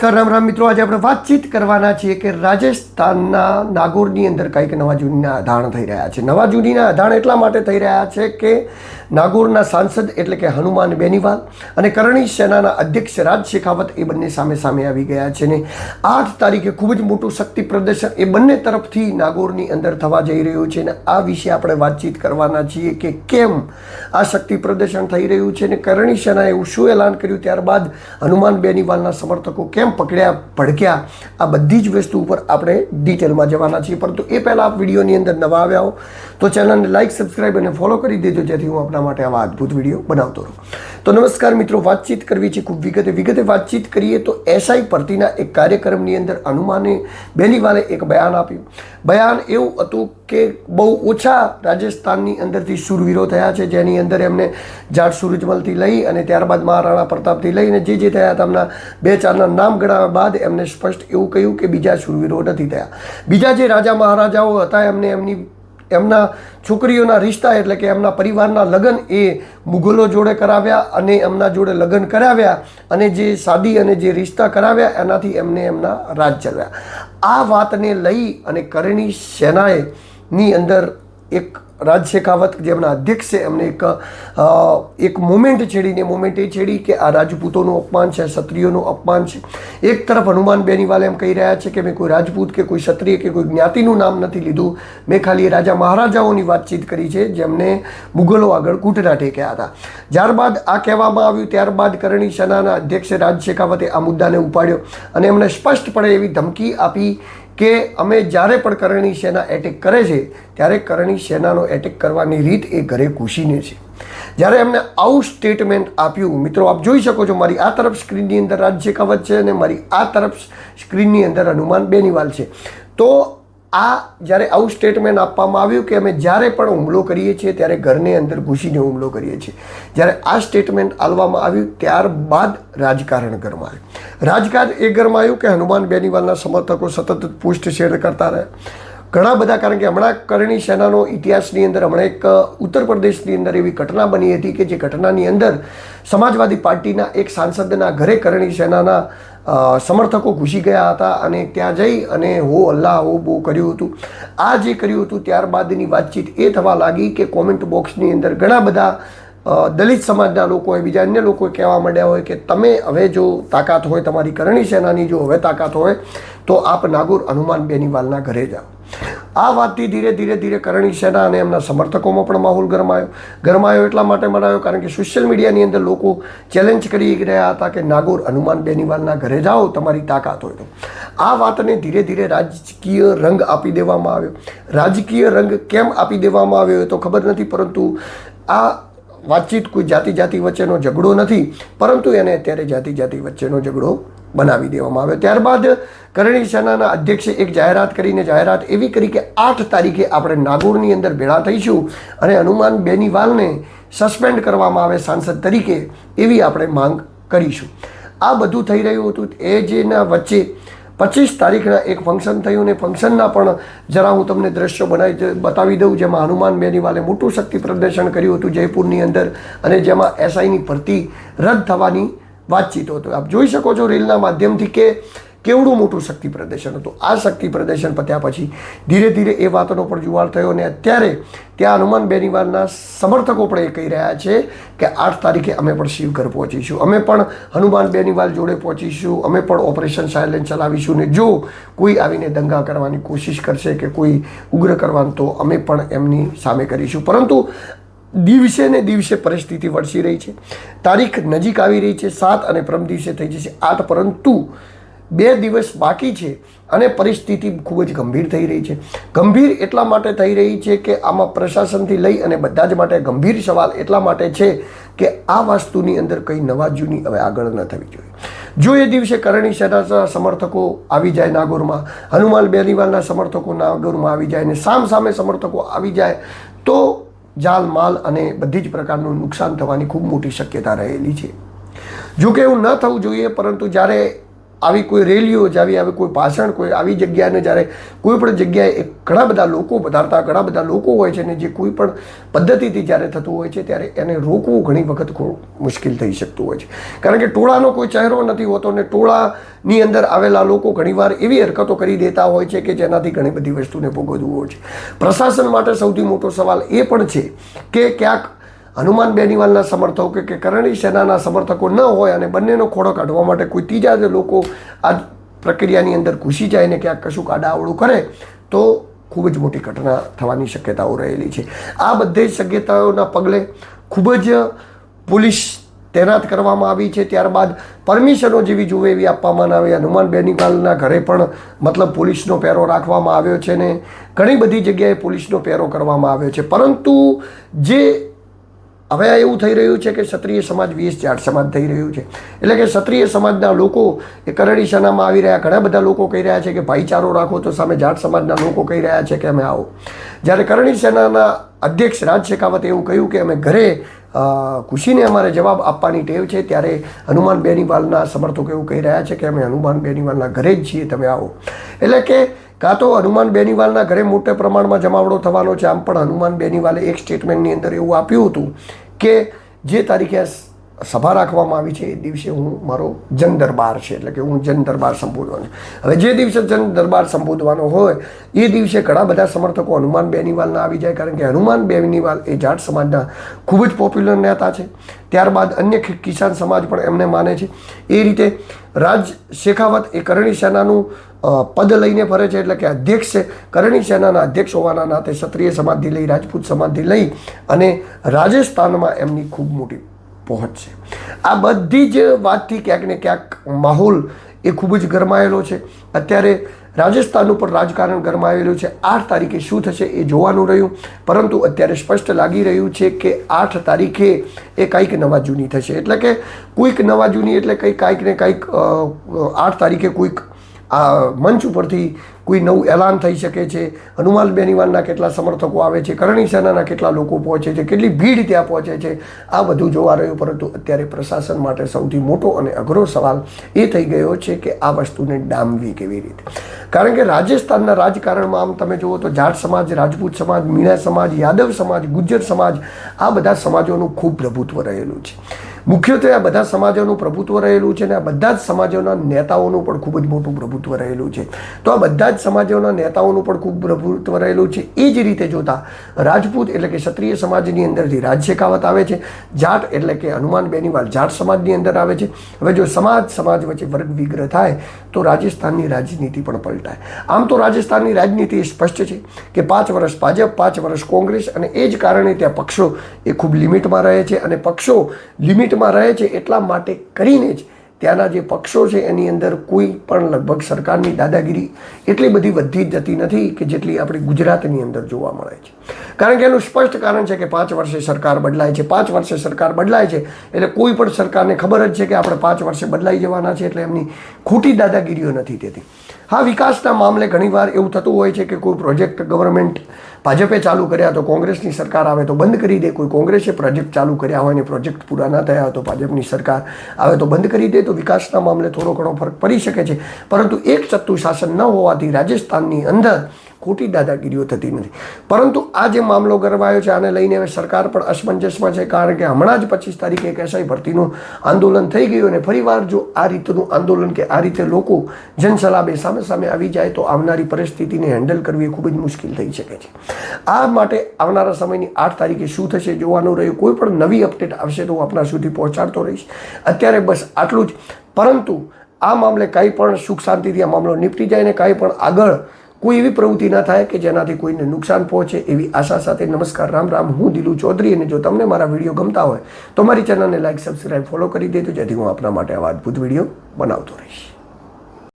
નમસ્કાર, રામ રામ મિત્રો. આજે આપણે વાતચીત કરવાના છીએ કે રાજસ્થાનના નાગોરની અંદર કંઈક નવા જૂનીના અધાણ થઈ રહ્યા છે. નવા જૂનીના અધાણ એટલા માટે થઈ રહ્યા છે કે નાગોરના સાંસદ એટલે કે હનુમાન બેનીવાલ અને કરણી સેનાના અધ્યક્ષ રાજ શેખાવત એ બંને સામે સામે આવી ગયા છે ને આઠ તારીખે ખૂબ જ મોટું શક્તિ પ્રદર્શન એ બંને તરફથી નાગોરની અંદર થવા જઈ રહ્યું છે ને આ વિશે આપણે વાતચીત કરવાના છીએ કે કેમ આ શક્તિ પ્રદર્શન થઈ રહ્યું છે ને કરણી સેનાએ એવું શું એલાન કર્યું ત્યારબાદ હનુમાન બેનીવાલના સમર્થકો કેમ પકડ્યા, ભડક્યા, આ બધી જ વસ્તુ ઉપર આપણે ડિટેલમાં જવાના છીએ. પરંતુ એ પહેલાં આપ વિડીયોની અંદર નવા આવ્યા હો, તો ચેનલને લાઇક સબસ્ક્રાઈબ અને ફોલો કરી દેજો, જેથી હું આપણા માટે આવા અદ્ભુત વીડિયો બનાવતો રહું. તો નમસ્કાર મિત્રો, વાતચીત કરવી છે ખૂબ વિગતે. વિગતે વાતચીત કરીએ તો એસઆઈ ભરતીના એક કાર્યક્રમની અંદર હનુમાને બેનીવાલે એક બયાન આપ્યું. બયાન એવું હતું કે બહુ ઓછા રાજસ્થાનની અંદરથી શૂરવીરો થયા છે, જેની અંદર એમને જાટ સૂરજમલથી લઈ અને ત્યારબાદ મહારાણા પ્રતાપથી લઈને જે જે થયા તેમના બે ચારના નામ ગણાવ્યા બાદ એમને સ્પષ્ટ એવું કહ્યું કે બીજા શૂરવીરો નથી થયા. બીજા જે રાજા મહારાજાઓ હતા, એમને એમની એમના છોકરીઓના રિશ્તા એટલે કે એમના પરિવારના લગ્ન એ મુઘલો જોડે કરાવ્યા અને એમના જોડે લગ્ન કરાવ્યા અને જે શાદી અને જે રિશ્તા કરાવ્યા, એનાથી એમને એમના રાજ ચલાવ્યા આ વાતને લઈ અને કરણી સેનાએ ની અંદર એક રાજ શેખાવત જેમના અધ્યક્ષ છે એમને એક એક મુમેન્ટ છેડીને મુમેન્ટ એ છેડી કે આ રાજપૂતોનું અપમાન છે, ક્ષત્રિયોનું અપમાન છે. એક તરફ હનુમાન બેનીવાલ એમ કહી રહ્યા છે કે મેં કોઈ રાજપૂત કે કોઈ ક્ષત્રિય કે કોઈ જ્ઞાતિનું નામ નથી લીધું. મેં ખાલી રાજા મહારાજાઓની વાતચીત કરી છે, જેમને મુગલો આગળ કૂટના ટેક્યા હતા. ત્યારબાદ આ કહેવામાં આવ્યું, ત્યારબાદ કરણી સેનાના અધ્યક્ષ રાજ શેખાવતે આ મુદ્દાને ઉપાડ્યો અને એમણે સ્પષ્ટપણે એવી ધમકી આપી કે અમે જ્યારે પણ કરણી સેના એટેક કરે છે, ત્યારે કરણી સેનાનો એટેક કરવાની રીત એ ઘરે ઘૂસીને છે. જ્યારે એમને આવું સ્ટેટમેન્ટ આપ્યું, મિત્રો, આપ જોઈ શકો છો, મારી આ તરફ સ્ક્રીનની અંદર રાજ્ય કવચ છે અને મારી આ તરફ સ્ક્રીનની અંદર હનુમાન બેનીવાલ છે. તો આ જ્યારે આવું સ્ટેટમેન્ટ આપવામાં આવ્યું કે અમે જ્યારે પણ હુમલો કરીએ છીએ, ત્યારે ઘરની અંદર ઘૂસીને હુમલો કરીએ છીએ. જ્યારે આ સ્ટેટમેન્ટ આલવામાં આવ્યું, ત્યારબાદ રાજકારણ ગરમાયું. રાજકારણ એ ગરમાયું કે હનુમાન બેનીવાલના સમર્થકો સતત પોસ્ટ શેર કરતા રહ્યા. ઘણા બધા, કારણ કે હમણાં કરણી સેનાનો ઇતિહાસની અંદર, હમણાં એક ઉત્તર પ્રદેશની અંદર એવી ઘટના બની હતી કે જે ઘટનાની અંદર સમાજવાદી પાર્ટીના એક સાંસદના ઘરે કરણી સેનાના સમર્થકો ઘૂસી ગયા હતા અને ત્યાં જઈ અને હો અલ્લાહ, હો બહુ કર્યું હતું. આ જે કર્યું હતું ત્યારબાદની વાતચીત એ થવા લાગી કે કોમેન્ટ બોક્સની અંદર ઘણા બધા દલિત સમાજના લોકો હોય બીજા અન્ય લોકોએ કહેવા માંડ્યા હોય કે તમે હવે જો તાકાત હોય તમારી કરણી સેનાની, જો હવે તાકાત હોય, તો આપ નાગુર હનુમાન બેનીવાલના ઘરે જાઓ. આ વાતથી ધીરે ધીરે ધીરે કરણી સેના અને એમના સમર્થકોમાં પણ માહોલ ગરમાયો. ગરમાયો એટલા માટે મનાયો કારણ કે સોશિયલ મીડિયાની અંદર લોકો ચેલેન્જ કરી રહ્યા હતા કે નાગોર હનુમાન બેનીવાલના ઘરે જાઓ, તમારી તાકાત હોય તો. આ વાતને ધીરે ધીરે રાજકીય રંગ આપી દેવામાં આવ્યો. રાજકીય રંગ કેમ આપી દેવામાં આવ્યો એ તો ખબર નથી, પરંતુ આ વાતચીત કોઈ જાતિ જાતિ વચ્ચેનો ઝઘડો નથી, પરંતુ એને અત્યારે જાતિ જાતિ વચ્ચેનો ઝઘડો બનાવી દેવામાં આવે. ત્યારબાદ કરણી સેનાના અધ્યક્ષે એક જાહેરાત કરીને જાહેરાત એવી કરી કે આઠ તારીખે આપણે નાગોરની અંદર ભેળા થઈશું અને હનુમાન બેનીવાલને સસ્પેન્ડ કરવામાં આવે સાંસદ તરીકે એવી આપણે માંગ કરીશું. આ બધું થઈ રહ્યું હતું. એ જેના વચ્ચે પચીસ તારીખના એક ફંક્શન થયું ને ફંક્શનના પણ જરા હું તમને દ્રશ્યો બનાવી બતાવી દઉં, જેમાં હનુમાન બેનીવાલે મોટું શક્તિ પ્રદર્શન કર્યું હતું જયપુરની અંદર અને જેમાં એસઆઈની ભરતી રદ થવાની વાતચીતો હતો આપ જોઈ શકો છો રેલના માધ્યમથી કે કેવડું મોટું શક્તિ પ્રદર્શન હતું. આ શક્તિ પ્રદર્શન પત્યા પછી ધીરે ધીરે એ વાતનો પણ જુવાળ થયો અને અત્યારે ત્યાં હનુમાન બેનીવાલના સમર્થકો પણ એ કહી રહ્યા છે કે આઠ તારીખે અમે પણ શિવઘર પહોંચીશું. અમે પણ હનુમાન બેનીવાલ જોડે પહોંચીશું. અમે પણ ઓપરેશન સાયલેન્સ ચલાવીશું ને જો કોઈ આવીને દંગા કરવાની કોશિશ કરશે કે કોઈ ઉગ્ર કરવાનું તો અમે પણ એમની સામે કરીશું. પરંતુ દિવસે ને દિવસે પરિસ્થિતિ વળસી રહી છે. તારીખ નજીક આવી રહી છે, સાત અને પરમ દિવસે થઈ જશે, આઠ પરંતુ બે દિવસ બાકી છે અને પરિસ્થિતિ ખૂબ જ ગંભીર થઈ રહી છે. ગંભીર એટલા માટે થઈ રહી છે કે આમાં પ્રશાસનથી લઈ અને બધા જ માટે ગંભીર સવાલ એટલા માટે છે કે આ વાસ્તુની અંદર કંઈ નવા જૂની હવે આગળ ન થવી જોઈએ. જો એ દિવસે કરણી સેનાના સમર્થકો આવી જાય નાગોરમાં, હનુમાન બેનીવાલના સમર્થકો નાગોરમાં આવી જાય અને સામ સામે સમર્થકો આવી જાય, તો જાલ, માલ અને બધી જ પ્રકારનું નુકસાન થવાની ખૂબ મોટી શક્યતા રહેલી છે. જો કે એવું ન થવું જોઈએ, પરંતુ જ્યારે આવી કોઈ રેલીઓ જ, આવી કોઈ ભાષણ, કોઈ આવી જગ્યાને જ્યારે કોઈ પણ જગ્યાએ ઘણા બધા લોકો પધારતા, ઘણા બધા લોકો હોય છે ને જે કોઈ પણ પદ્ધતિથી જ્યારે થતું હોય છે ત્યારે એને રોકવું ઘણી વખત મુશ્કેલ થઈ શકતું હોય છે. કારણ કે ટોળાનો કોઈ ચહેરો નથી હોતો ને ટોળાની અંદર આવેલા લોકો ઘણીવાર એવી હરકતો કરી દેતા હોય છે કે જેનાથી ઘણી બધી વસ્તુને ભોગવવું હોય છે. પ્રશાસન માટે સૌથી મોટો સવાલ એ પણ છે કે ક્યાંક હનુમાન બેનીવાલના સમર્થકો કે કરણી સેનાના સમર્થકો ન હોય અને બંનેનો ખોડો કાઢવા માટે કોઈ ત્રીજા જ લોકો આ પ્રક્રિયાની અંદર ઘૂસી જાય ને ક્યાંક કશું આડાવડું કરે, તો ખૂબ જ મોટી ઘટના થવાની શક્યતાઓ રહેલી છે. આ બધી શક્યતાઓના પગલે ખૂબ જ પોલીસ તૈનાત કરવામાં આવી છે. ત્યારબાદ પરમિશનો જેવી જુએ એવી આપવામાં આવી. હનુમાન બેનીવાલના ઘરે પણ મતલબ પોલીસનો પહેરો રાખવામાં આવ્યો છે ને ઘણી બધી જગ્યાએ પોલીસનો પહેરો કરવામાં આવ્યો છે. પરંતુ જે હવે આ એવું થઈ રહ્યું છે કે ક્ષત્રિય સમાજ વીએસ જાટ સમાજ થઈ રહ્યું છે. એટલે કે ક્ષત્રિય સમાજના લોકો એ કરણી સેનામાં આવી રહ્યા. ઘણા બધા લોકો કહી રહ્યા છે કે ભાઈચારો રાખો તો સામે જાટ સમાજના લોકો કહી રહ્યા છે કે અમે આવો. જ્યારે કરણી સેનાના અધ્યક્ષ રાજ શેખાવતે એવું કહ્યું કે અમે ઘરે ખુશીને અમારે જવાબ આપવાની ટેવ છે, ત્યારે હનુમાન બેનીવાલના સમર્થકો એવું કહી રહ્યા છે કે અમે હનુમાન બેનીવાલના ઘરે જ છીએ, તમે આવો. એટલે કે કાં તો હનુમાન બેનીવાલના ઘરે મોટા પ્રમાણમાં જમાવડો થવાનો છે. આમ પણ હનુમાન બેનીવાલે એક સ્ટેટમેન્ટની અંદર એવું આપ્યું હતું કે જે તારીખે સભા રાખવામાં આવી છે. એ દિવસે હું મારો જન દરબાર છે. એટલે કે હું જન દરબાર સંબોધવાનો હવે જે દિવસે જન દરબાર સંબોધવાનો હોય, એ દિવસે ઘણા બધા સમર્થકો હનુમાન બેનીવાલના આવી જાય. કારણ કે હનુમાન બેનીવાલ એ જાટ સમાજના ખૂબ જ પોપ્યુલર નેતા છે. ત્યારબાદ અન્ય કિસાન સમાજ પણ એમને માને છે. એ રીતે રાજ શેખાવત એ કરણી સેનાનું પદ લઈને ફરે છે. એટલે કે અધ્યક્ષ છે. કરણી સેનાના અધ્યક્ષ હોવાના નાતે ક્ષત્રિય સમાજથી લઈ રાજપૂત સમાજથી લઈ અને રાજસ્થાનમાં એમની ખૂબ મોટી પહોંચ છે આ બધી જ વાતથી ક્યાંક ને ક્યાંક માહોલ એ ખૂબ જ ગરમાયેલો છે. અત્યારે રાજસ્થાન ઉપર રાજકારણ ગરમાયેલું છે. આઠ તારીખે શું થશે એ જોવાનું રહ્યું. પરંતુ અત્યારે સ્પષ્ટ લાગી રહ્યું છે કે આઠ તારીખે એ કંઈક નવા જૂની થશે. એટલે કે કોઈક નવા જૂની એટલે કંઈક કાંઈક ને કાંઈક આઠ તારીખે કોઈક આ મંચ ઉપરથી કોઈ નવું એલાન થઈ શકે છે. હનુમાન બેનીવાનના કેટલા સમર્થકો આવે છે. કરણી સેનાના કેટલા લોકો પહોંચે છે. કેટલી ભીડ ત્યાં પહોંચે છે. આ બધું જોવા રહ્યું, પરંતુ અત્યારે પ્રશાસન માટે સૌથી મોટો અને અઘરો સવાલ એ થઈ ગયો છે કે આ વસ્તુને ડામવી કેવી રીતે? કારણ કે રાજસ્થાનના રાજકારણમાં આમ તમે જુઓ તો જાટ સમાજ, રાજપૂત સમાજ, મીણા સમાજ, યાદવ સમાજ, ગુજ્જર સમાજ આ બધા સમાજોનું ખૂબ પ્રભુત્વ રહેલું છે. મુખ્યત્વે આ બધા સમાજોનું પ્રભુત્વ રહેલું છે અને આ બધા જ સમાજોના નેતાઓનું પણ ખૂબ જ મોટું પ્રભુત્વ રહેલું છે. તો આ બધા જ સમાજોના નેતાઓનું પણ ખૂબ પ્રભુત્વ રહેલું છે. એ જ રીતે જોતા રાજપૂત એટલે કે ક્ષત્રિય સમાજની અંદરથી રાજ શેખાવત આવે છે. જાટ એટલે કે હનુમાન બેનીવાલ જાટ સમાજની અંદર આવે છે. હવે જો સમાજ સમાજ વચ્ચે વર્ગ વિગ્રહ થાય તો રાજસ્થાનની રાજનીતિ પણ પલટાય. આમ તો રાજસ્થાનની રાજનીતિ સ્પષ્ટ છે કે પાંચ વર્ષ ભાજપ, પાંચ વર્ષ કોંગ્રેસ અને એ જ કારણે ત્યાં પક્ષો એ ખૂબ લિમિટમાં રહે છે અને પક્ષો લિમિટમાં રહે છે એટલા માટે કરીને જ ત્યાંના જે પક્ષો છે એની અંદર કોઈ પણ લગભગ સરકારની દાદાગીરી એટલી બધી વધતી જતી નથી કે જેટલી આપણી ગુજરાતની અંદર જોવા મળે છે. કારણ કે એનું સ્પષ્ટ કારણ છે કે પાંચ વર્ષે સરકાર બદલાય છે. પાંચ વર્ષે સરકાર બદલાય છે એટલે કોઈ પણ સરકારને ખબર જ છે કે આપણે પાંચ વર્ષે બદલાઈ જવાના છે એટલે એમની ખોટી દાદાગીરીઓ નથી તેથી હા, વિકાસના મામલે ઘણીવાર એવું થતું હોય છે કે કોઈ પ્રોજેક્ટ ગવર્મેન્ટ ભાજપે ચાલુ કર્યા તો કોંગ્રેસની સરકાર આવે તો બંધ કરી દે. કોઈ કોંગ્રેસે પ્રોજેક્ટ ચાલુ કર્યા હોય ને પ્રોજેક્ટ પૂરા ના થયા તો ભાજપની સરકાર આવે તો બંધ કરી દે તો વિકાસના મામલે થોડો ઘણો ફરક પડી શકે છે. પરંતુ એક ચત્તુ શાસન ન હોવાથી રાજસ્થાનની અંદર ખોટી દાદાગીરીઓ થતી નથી. પરંતુ આ જે મામલો ગરમાયો છે, આને લઈને હવે સરકાર પણ અસમંજસમાં છે, કારણ કે હમણાં જ પચીસ તારીખે એક ભરતીનું આંદોલન થઈ ગયું અને ફરીવાર જો આ રીતનું આંદોલન કે આ રીતે લોકો જનસલાબે સામે સામે આવી જાય, તો આવનારી પરિસ્થિતિને હેન્ડલ કરવી એ ખૂબ જ મુશ્કેલ થઈ શકે છે. આ માટે આવનારા સમયની આઠ તારીખે શું થશે જોવાનું રહ્યું. કોઈ પણ નવી અપડેટ આવશે તો હું આપણા સુધી પહોંચાડતો રહીશ. અત્યારે બસ આટલું જ. પરંતુ આ મામલે કાંઈ પણ સુખ શાંતિથી આ મામલો નિપટી જાય ને કાંઈ પણ આગળ કોઈ એવી પ્રવૃત્તિ ના થાય કે જેનાથી કોઈને નુકસાન પહોંચે એવી આશા સાથે નમસ્કાર, રામ રામ, હું દિલુ ચૌધરી અને જો તમને મારા વીડિયો ગમતા હોય તો મારી ચેનલને લાઇક સબસ્ક્રાઈબ ફોલો કરી દેજો, જેથી હું આપના માટે આવા અદ્ભુત વીડિયો બનાવતો રહીશ.